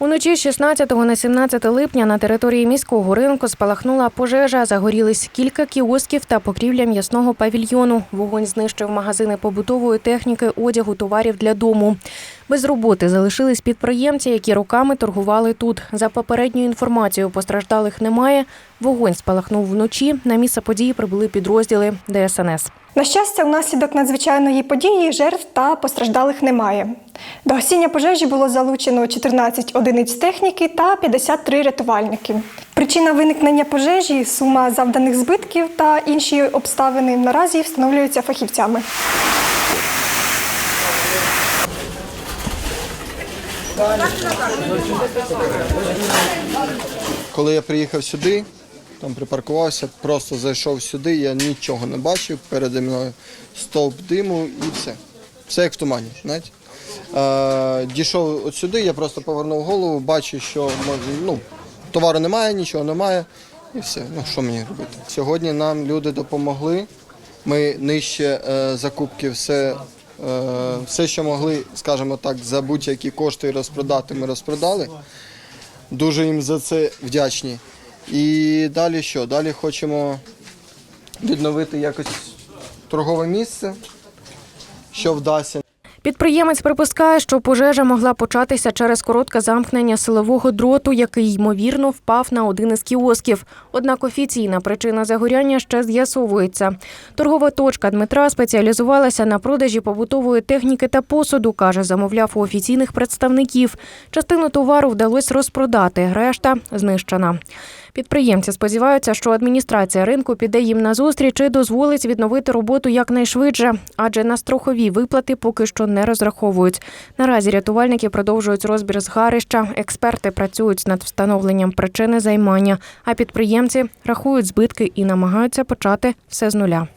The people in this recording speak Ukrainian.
Уночі з 16 на 17 липня на території міського ринку спалахнула пожежа. Загорілись кілька кіосків та покрівля м'ясного павільйону. Вогонь знищив магазини побутової техніки, одягу, товарів для дому. Без роботи залишились підприємці, які роками торгували тут. За попередньою інформацією, постраждалих немає. Вогонь спалахнув вночі. На місце події прибули підрозділи ДСНС. На щастя, внаслідок надзвичайної події жертв та постраждалих немає. До гасіння пожежі було залучено 14 одиниць техніки та 53 рятувальники. Причина виникнення пожежі, сума завданих збитків та інші обставини наразі встановлюються фахівцями. Коли я приїхав сюди, там припаркувався, просто зайшов сюди, я нічого не бачив, переді мною стовп диму і все. Все як в тумані. знаєте. Дійшов от сюди, я просто повернув голову, бачу, що ну, товару немає, нічого немає. І все. Ну що мені робити? Сьогодні нам люди допомогли. Ми нижче е, закупки все, все, що могли, скажімо так, за будь-які кошти розпродати, ми розпродали. Дуже їм за це вдячні. І далі що? Далі хочемо відновити якось торгове місце, що вдасться. Підприємець припускає, що пожежа могла початися через коротке замкнення силового дроту, який ймовірно впав на один із кіосків. Однак офіційна причина загоряння ще з'ясовується. Торгова точка Дмитра спеціалізувалася на продажі побутової техніки та посуду. каже, замовляв у офіційних представників. Частину товару вдалося розпродати, решта знищена. Підприємці сподіваються, що адміністрація ринку піде їм на зустріч і дозволить відновити роботу якнайшвидше, адже на страхові виплати поки що не розраховують. Наразі рятувальники продовжують розбір згарища. Експерти працюють над встановленням причини займання, а підприємці рахують збитки і намагаються почати все з нуля.